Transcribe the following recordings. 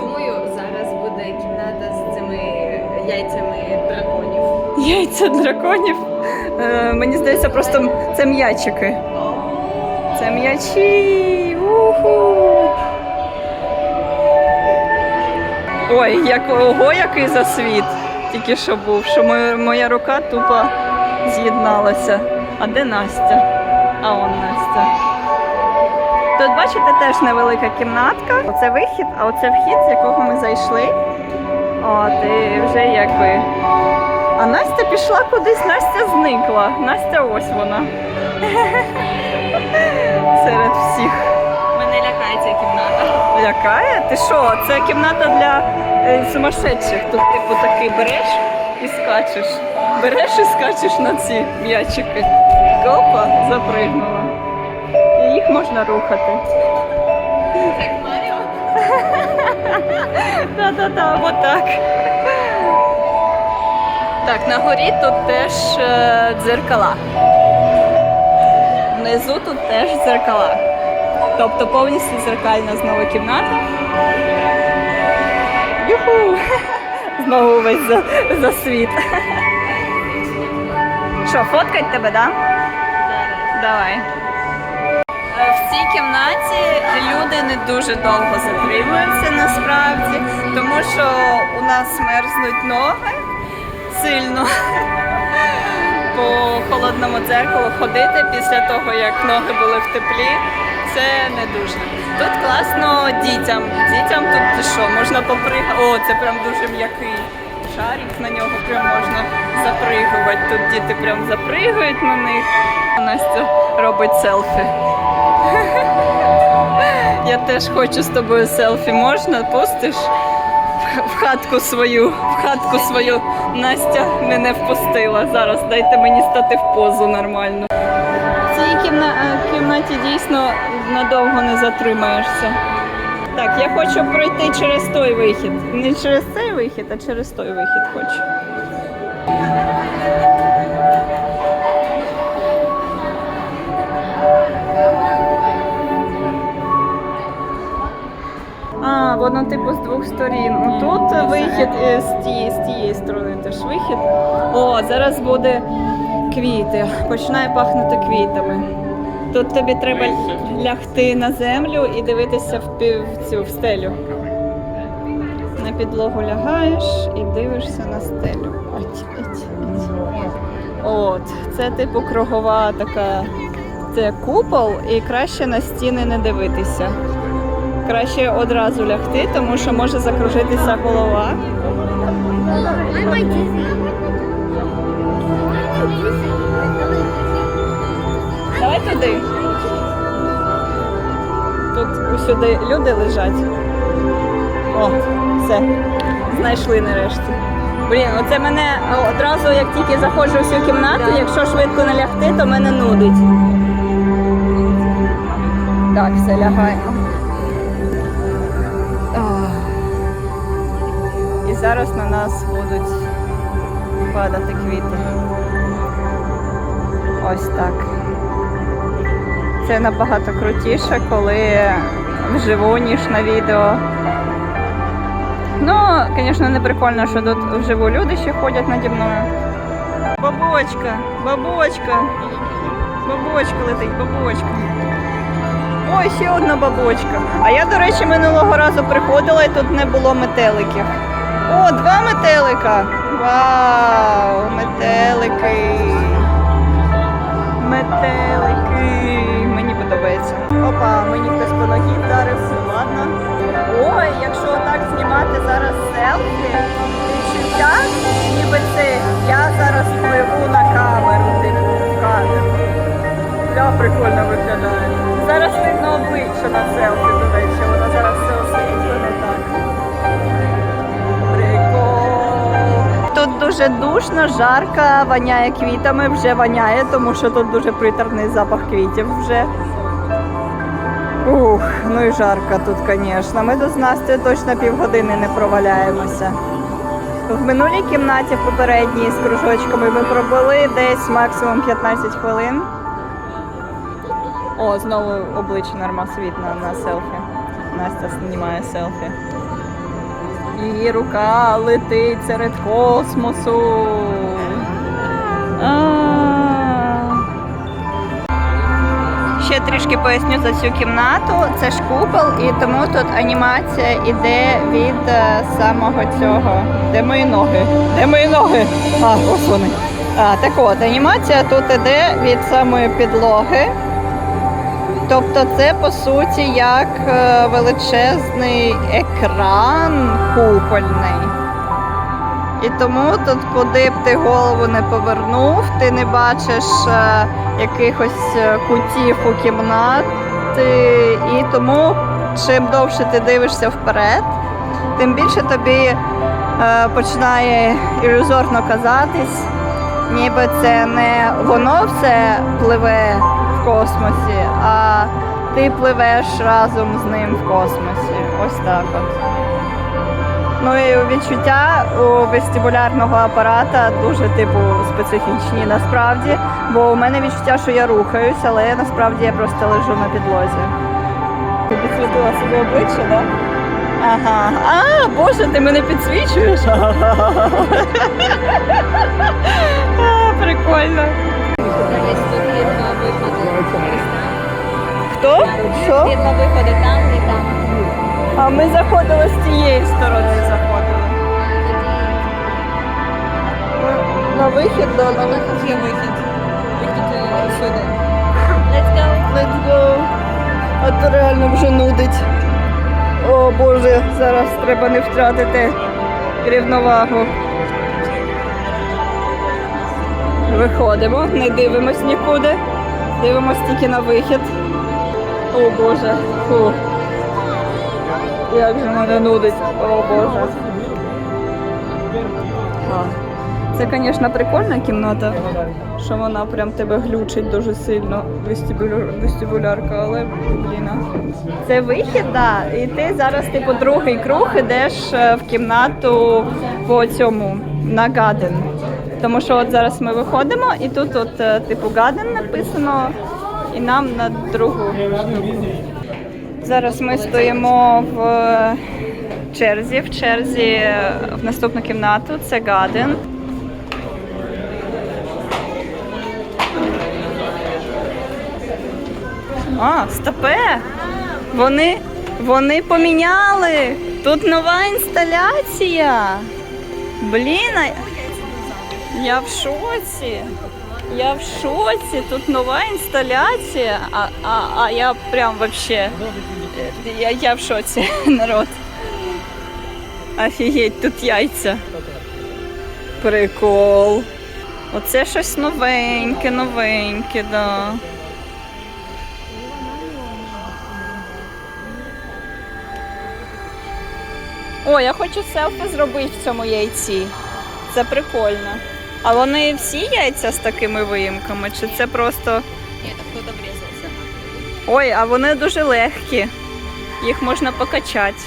Думаю, зараз буде кімната з цими яйцями драконів. Яйця драконів. Е, мені здається, просто це м'ячики. Це м'ячі. Уху. Ой, як ого, який засвіт тільки що був, що моя, моя рука тупо з'єдналася. А де Настя? А он Настя. Тут, бачите, теж невелика кімнатка. Оце вихід, а оце вхід, з якого ми зайшли. От, і вже якби. А Настя пішла кудись, Настя зникла. Настя ось вона. Серед всіх. Мене лякає ця кімната. Лякає? Ти що? Це кімната для е, сумасшедших. Тут, типу, такий береш і скачеш. Береш і скачеш на ці м'ячики. Опа, запригнула. Можна рухати. Так, Маріо. Та-та-та, отак. Так, на горі тут теж е, дзеркала. Внизу тут теж дзеркала. Тобто повністю дзеркальна знову кімната. Юху! Знову весь за, за світ. Що, фоткать тебе, да? Давай. Люди не дуже довго затримуються насправді, тому що у нас мерзнуть ноги сильно по холодному дзеркалу ходити після того, як ноги були в теплі. Це не дуже. Тут класно дітям. Дітям тут що, можна попригати. О, це прям дуже м'який шарик, на нього прям можна запригувати. Тут діти прям запригають на них. Настя робить селфі. Я теж хочу з тобою селфі. Можна? Пустиш? В хатку свою, в хатку свою Настя мене впустила. Зараз дайте мені стати в позу нормально. В цій кімна... е, кімнаті дійсно надовго не затримаєшся. Так, я хочу пройти через той вихід. Не через цей вихід, а через той вихід хочу. Воно типу з двох сторін. Тут вихід е, з тієї, з тієї сторони теж вихід. О, зараз буде квіти. Починає пахнути квітами. Тут тобі треба лягти на землю і дивитися в, пів, цю в стелю. На підлогу лягаєш і дивишся на стелю. От, це типу кругова така. Це купол, і краще на стіни не дивитися. Краще одразу лягти, тому що може закружитися голова. Давай туди. Тут усюди люди лежать. О, все. Знайшли нарешті. Блін, оце мене одразу, як тільки заходжу в цю кімнату, якщо швидко не лягти, то мене нудить. Так, все, лягаємо. Зараз на нас будуть падати квіти. Ось так. Це набагато крутіше, коли вживу, ніж на відео. Ну, звісно, не прикольно, що тут вживу люди ще ходять наді мною. Бабочка, бабочка, бабочка летить, бабочка. Ой, ще одна бабочка. А я, до речі, минулого разу приходила і тут не було метеликів. О, два метелика. Вау, метелики. Метелики. Мені подобається. Опа, мені хтось по ногі вдарив, ладно. Ой, якщо отак знімати зараз селфі, відчуття, ніби це я зараз пливу на камеру, типу, прикольно виглядає. Зараз видно обличчя на селфі, дуже душно, жарко, воняє квітами, вже воняє, тому що тут дуже приторний запах квітів вже. Ух, ну і жарко тут, звісно. Ми з Настею точно півгодини не проваляємося. В минулій кімнаті, попередній з кружочками, ми пробули десь максимум 15 хвилин. О, знову обличчя норма світно на селфі. Настя знімає селфі. Її рука летить серед космосу. Ще трішки поясню за цю кімнату. Це ж купол, і тому тут анімація іде від е, самого цього. Де мої ноги? Де мої ноги? А, ось вони. А, так от, анімація тут іде від самої підлоги. Тобто це по суті як е, величезний екран купольний. І тому тут, куди б ти голову не повернув, ти не бачиш е, якихось е, кутів у кімнати. І тому чим довше ти дивишся вперед, тим більше тобі починає ілюзорно казатись, ніби це не воно все пливе космосі, а ти пливеш разом з ним в космосі. Ось так от. Ну і відчуття у вестибулярного апарата дуже типу специфічні насправді, бо у мене відчуття, що я рухаюсь, але насправді я просто лежу на підлозі. Ти підсвітила собі обличчя, так? Да? Ага. А, Боже, ти мене підсвічуєш. Прикольно. Хто? Що? Два виходи там і там. А ми заходили з цієї сторони. Заходили. На вихід до на вихід є вихід. Вихід е, сюди. Let's go. Let's go. А то реально вже нудить. О Боже, зараз треба не втратити рівновагу. Виходимо, не дивимось нікуди. Дивимось тільки на вихід. О Боже. Фу. Як же мене нудить. О Боже. Це, звісно, прикольна кімната, що вона прям тебе глючить дуже сильно, вестибуляр, вестибулярка, але блін. Це вихід, да. І ти зараз, типу, другий круг ідеш е, в кімнату по цьому на гаден. Тому що от зараз ми виходимо, і тут, от, е, типу, гаден написано, і нам на другу. Зараз ми стоїмо в е, черзі, в черзі е, в наступну кімнату. Це гаден. А, стопе! Вони, вони поміняли! Тут нова інсталяція! Блін, а- я в шоці! Я в шоці! Тут нова інсталяція, а, а, а я прям вообще. Я, я в шоці, народ. Офігеть, тут яйця. Прикол. Оце щось новеньке, новеньке, да. О, я хочу селфі зробити в цьому яйці. Це прикольно. А вони всі яйця з такими виїмками, чи це просто. Ні, так хто обрізався. Ой, а вони дуже легкі. Їх можна покачати.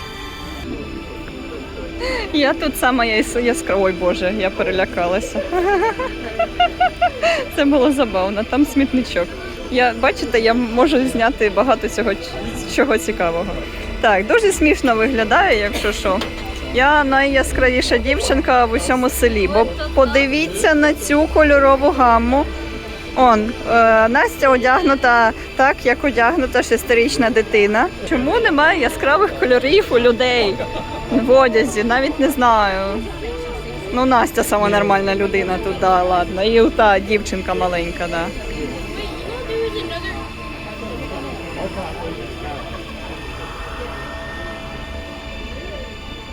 Я тут сама яскрава. Ой Боже, я перелякалася. Це було забавно. Там смітничок. Я, бачите, я можу зняти багато цього чого цікавого. Так, дуже смішно виглядає, якщо що. Я найяскравіша дівчинка в усьому селі, бо подивіться на цю кольорову гамму. Он, е, Настя одягнута так, як одягнута шестирічна дитина. Чому немає яскравих кольорів у людей в одязі? Навіть не знаю. Ну, Настя сама нормальна людина тут, да, ладно. І та дівчинка маленька, да.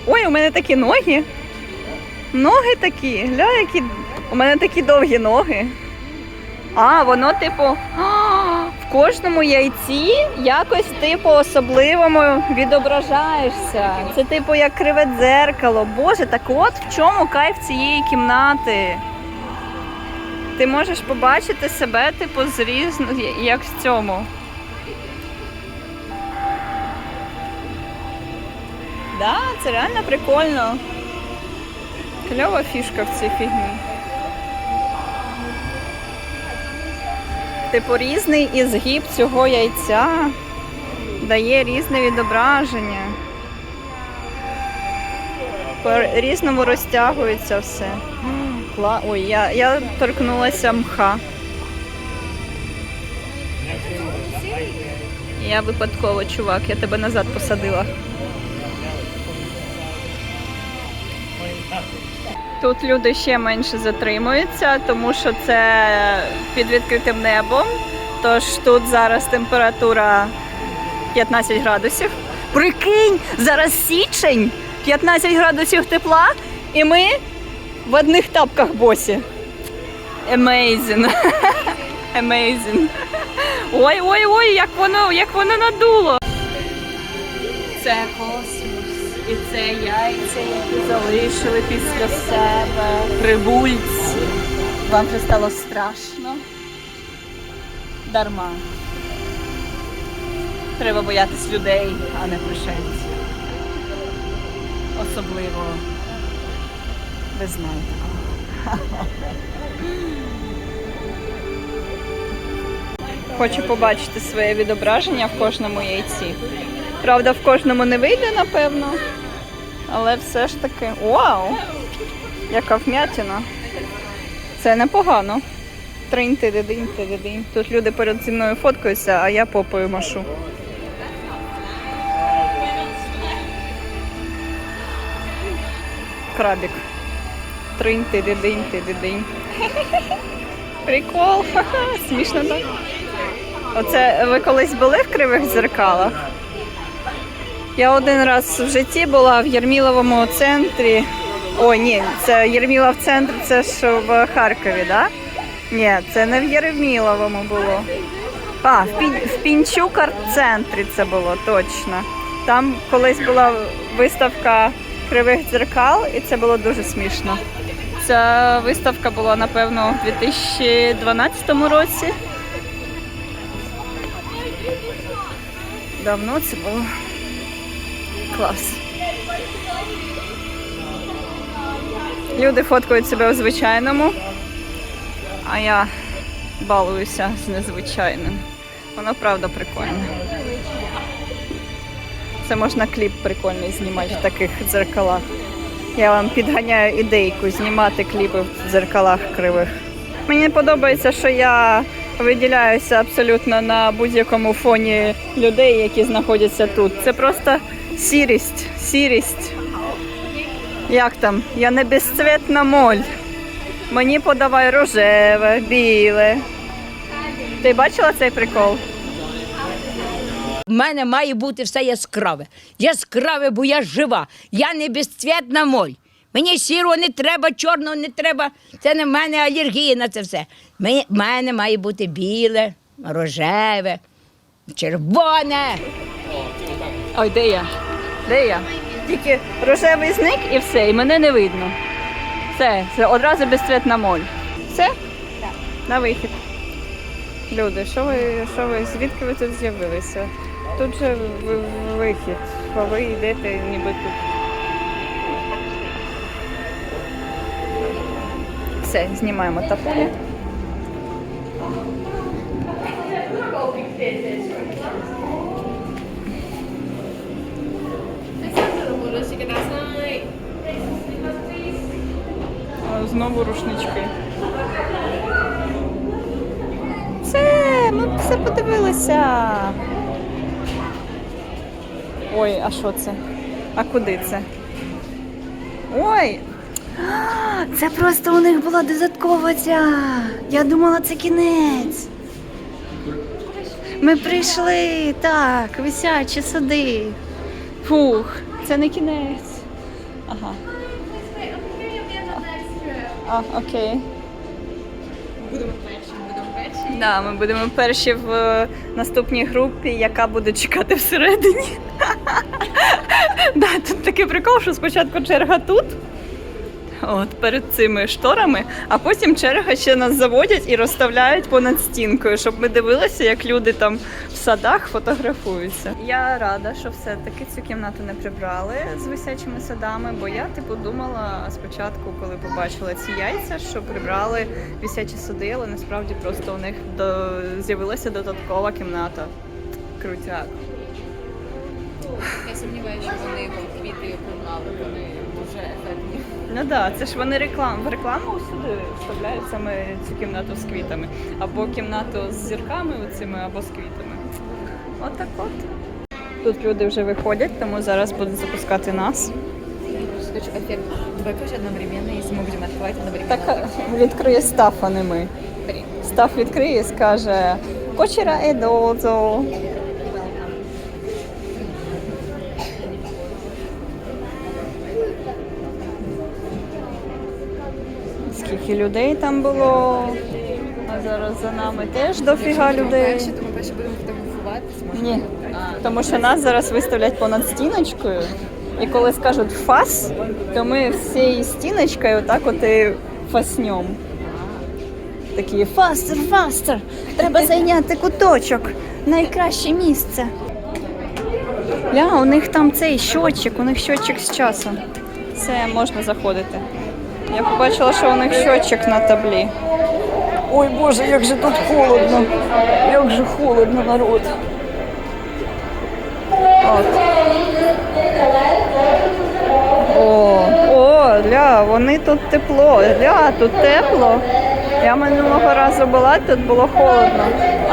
Ой, у мене такі ноги. Ноги такі. Гля, які. У мене такі довгі ноги. А, воно, типу, в кожному яйці якось типу особливому відображаєшся. Це типу як криве дзеркало. Боже, так от в чому кайф цієї кімнати. Ти можеш побачити себе, типу, з різно, як в цьому. Да, це реально прикольно. Кльова фішка в цій фігні. Типу різний ізгиб цього яйця дає різне відображення. по-різному розтягується все. Ой, я, я торкнулася мха. Я випадково, чувак, я тебе назад посадила. Тут люди ще менше затримуються, тому що це під відкритим небом. Тож тут зараз температура 15 градусів. Прикинь, зараз січень, 15 градусів тепла, і ми в одних тапках босі. Amazing. Amazing. Ой, ой, ой, як воно, як воно надуло. Це космос. І це яйця, які залишили після себе прибульці. Вам вже стало страшно? Дарма. Треба боятись людей, а не пришельців. Особливо ви знаєте. Хочу побачити своє відображення в кожному яйці. Правда, в кожному не вийде, напевно. Але все ж таки. Вау! Яка вмятина. Це непогано. Тринь ти дидинь ти дидинь. Тут люди перед зі мною фоткаються, а я попою машу. Крабик. Тринь ти дидинь ти дидинь. Прикол. Смішно так. Оце ви колись були в кривих дзеркалах? Я один раз в житті була в Єрміловому центрі. О, ні, це Єрмілов центр, це ж в Харкові? Да? Ні, це не в Єрміловому було. А, в, Пін, в Пінчук арт-центрі це було точно. Там колись була виставка кривих дзеркал, і це було дуже смішно. Ця виставка була, напевно, у 2012 році. Давно це було. Клас. Люди фоткають себе у звичайному, а я балуюся з незвичайним. Воно правда прикольне. Це можна кліп прикольний знімати в таких дзеркалах. Я вам підганяю ідейку знімати кліпи в дзеркалах кривих. Мені подобається, що я виділяюся абсолютно на будь-якому фоні людей, які знаходяться тут. Це просто сірість, сірість. Як там? Я не безцветна моль. Мені подавай рожеве, біле. Ти бачила цей прикол? В мене має бути все яскраве. Яскраве, бо я жива. Я не безцвітна моль. Мені сірого не треба, чорного не треба. Це не в мене алергія на це все. В мене має бути біле, рожеве, червоне. Ой, де я? Де я? Тільки рожевий зник і все, і мене не видно. Все, це одразу безцвітна моль. Все? Так. На вихід. Люди, що ви, що ви, звідки ви тут з'явилися? Тут же вихід, а ви йдете ніби тут. Все, знімаємо тапулі. Знову рушнички. Це, ми все подивилися. Ой, а що це? А куди це? Ой! Це просто у них була додаткова ця. Я думала, це кінець. Ми прийшли, так, висячі сади. Фух, це не кінець. А, окей. Будемо перші, будемо перші. Да, ми будемо перші в е, наступній групі, яка буде чекати всередині. да, тут такий прикол, що спочатку черга тут. От перед цими шторами, а потім черга ще нас заводять і розставляють понад стінкою, щоб ми дивилися, як люди там садах фотографуються. Я рада, що все-таки цю кімнату не прибрали з висячими садами, бо я типу думала спочатку, коли побачила ці яйця, що прибрали висячі сади, але насправді просто у них до... з'явилася додаткова кімната. Крутяк. Я сумніваюся, що вони квіти прибрали. Вони дуже дуже ефектні. Ну так, да, це ж вони реклам в рекламу сюди вставляють саме цю кімнату з квітами. Або кімнату з зірками оцими, або з квітами. Отак от. Тут люди вже виходять, тому зараз будуть запускати нас. Хочу ефект выключить одновременно, если мы будем открывать одновременно. Так відкриє стаф, а не ми. Блин. Стаф відкриє і скаже Кочера едозо. Скільки людей там було. А зараз за нами теж дофіга людей. Перші, тому перші будемо фотографуватися. Ні, тому що нас зараз виставлять понад стіночкою. І коли скажуть фас, то ми всією стіночкою отак от і фаснем. Такі фастер, фастер, треба зайняти куточок. Найкраще місце. Ля, у них там цей щотчик, у них щотчик з часом. Все, можна заходити. Я побачила, що у них щотчик на таблі. Ой Боже, як же тут холодно. Як же холодно, народ. От. О, о, ля, вони тут тепло. Ля, тут тепло. Я минулого разу була, тут було холодно,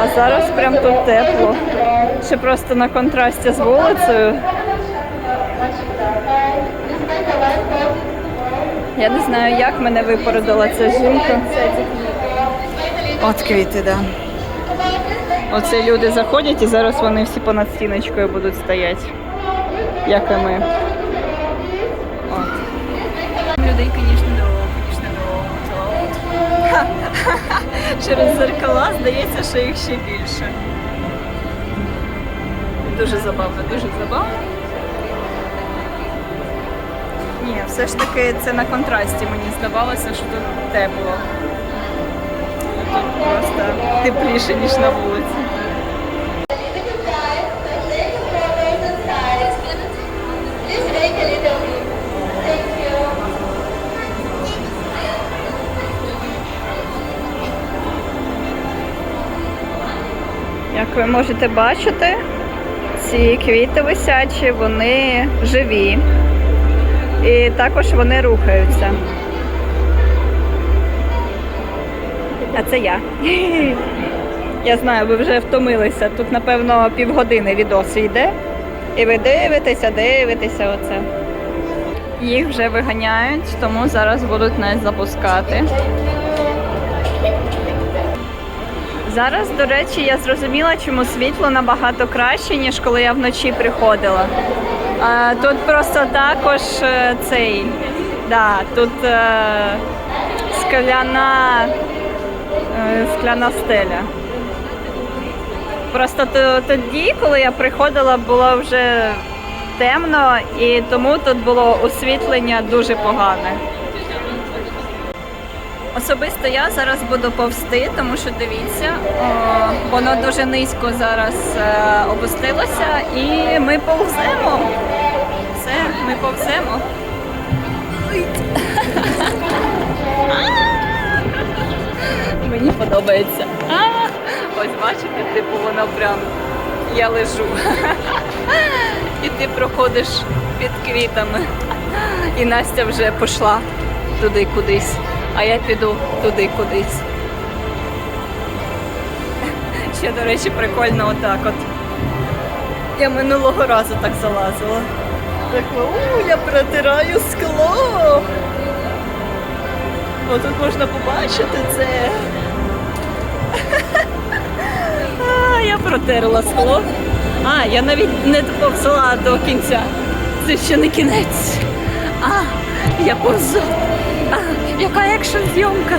а зараз прям тут тепло. Ще просто на контрасті з вулицею. Я не знаю, як мене випередила ця жінка. От квіти. Да. Оце люди заходять і зараз вони всі понад стіночкою будуть стояти. Як і ми. От. Людей, звісно, довго. Через зеркала здається, що їх ще більше. Дуже забавно, дуже забавно. Ні, все ж таки це на контрасті. Мені здавалося, що тут тепло. Тут просто тепліше, ніж на вулиці. Як ви можете бачити, ці квіти висячі, вони живі. І також вони рухаються. А це я. Я знаю, ви вже втомилися. Тут, напевно, півгодини відос йде. І ви дивитеся, дивитеся оце. Їх вже виганяють, тому зараз будуть нас запускати. Зараз, до речі, я зрозуміла, чому світло набагато краще, ніж коли я вночі приходила. А, тут просто також е, цей, да, тут е, скляна, е, скляна стеля. Просто то- тоді, коли я приходила, було вже темно, і тому тут було освітлення дуже погане. Особисто я зараз буду повсти, тому що дивіться, о, воно дуже низько зараз е, опустилося, і ми повземо. Все, ми повземо. Мені подобається. Ось бачите, типу воно прям я лежу. І ти проходиш під квітами. І Настя вже пішла туди кудись, а я піду туди кудись. Ще, до речі, прикольно отак от. Я минулого разу так залазила. Так, у, я протираю скло. Отут можна побачити це. А, я протерла скло. А, я навіть не доповзла до кінця. Це ще не кінець. А, я повзу. Яка екшн зйомка.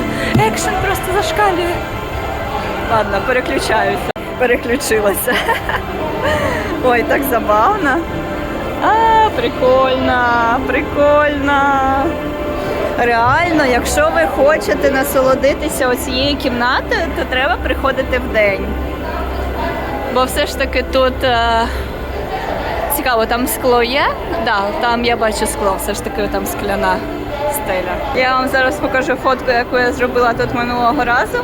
Екшн просто зашкалює. Ладно, переключаюся. Переключилася. Ой, так забавно. А, прикольно, прикольно. Реально, якщо ви хочете насолодитися оцією кімнатою, то треба приходити в день. Бо все ж таки тут е, цікаво, там скло є? Да, там я бачу скло, все ж таки там скляна стеля. Я вам зараз покажу фотку, яку я зробила тут минулого разу.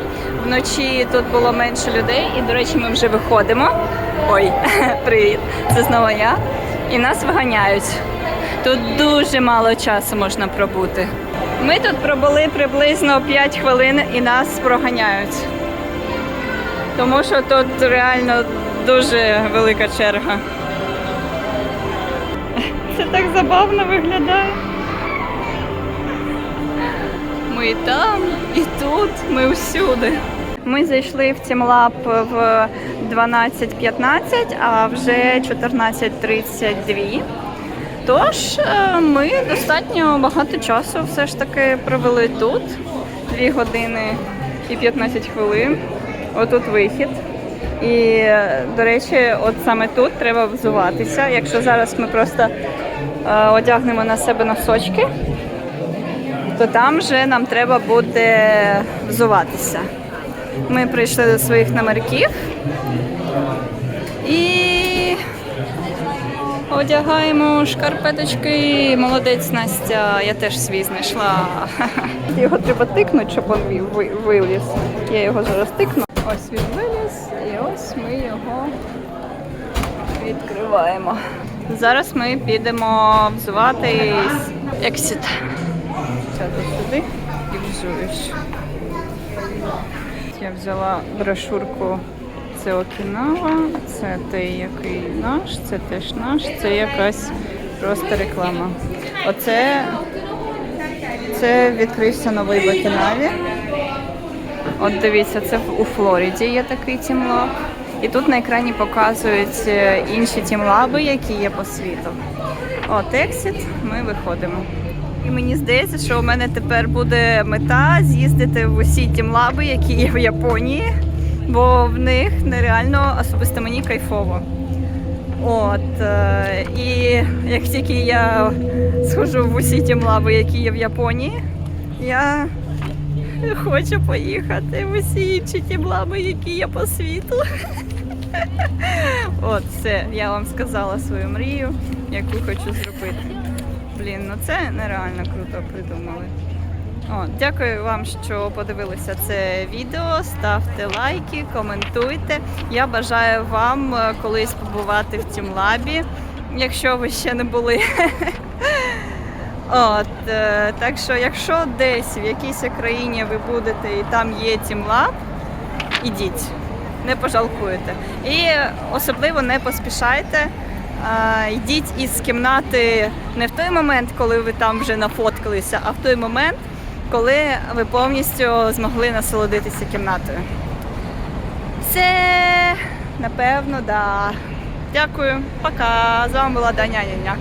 Вночі тут було менше людей, і, до речі, ми вже виходимо. Ой, привіт! Це знову я. І нас виганяють. Тут дуже мало часу можна пробути. Ми тут пробули приблизно 5 хвилин і нас проганяють. Тому що тут реально дуже велика черга. Це так забавно виглядає. Ми і там, і тут, ми всюди. Ми зайшли в Тімлаб в 12.15, а вже 14.32. Тож е, ми достатньо багато часу все ж таки провели тут. 2 години і 15 хвилин. Отут вихід. І, е, до речі, от саме тут треба взуватися. Якщо зараз ми просто е, одягнемо на себе носочки, то там вже нам треба буде взуватися. Ми прийшли до своїх номерків і одягаємо шкарпеточки. Молодець Настя, я теж свій знайшла. Його треба тикнути, щоб він виліз. Я його зараз тикну. Ось він виліз, і ось ми його відкриваємо. Зараз ми підемо взуватись ексіт. Сяду сюди і взуюсь. Я взяла брошурку. Це Окінава, це той, який наш, це теж наш, це якась просто реклама. Оце це відкрився новий в Окінаві. От дивіться, це у Флориді є такий тімлаб. І тут на екрані показують е, інші тімлаби, які є по світу. От Exit, ми виходимо. І мені здається, що у мене тепер буде мета з'їздити в усі тімлаби, які є в Японії, бо в них нереально особисто мені кайфово. От е, і як тільки я схожу в усі тімлаби, які є в Японії, я хочу поїхати в усі інші тімлаби, які є по світу. От, все, я вам сказала свою мрію, яку хочу зробити. Блін, ну це нереально круто придумали. О, дякую вам, що подивилися це відео. Ставте лайки, коментуйте. Я бажаю вам е, колись побувати в Тімлабі, якщо ви ще не були. От, е, так що, якщо десь в якійсь країні ви будете і там є Тімлаб, ідіть, не пожалкуєте. І особливо не поспішайте. Йдіть із кімнати не в той момент, коли ви там вже нафоткалися, а в той момент, коли ви повністю змогли насолодитися кімнатою. Це напевно, да. Дякую, пока. З вами була Даня Няня.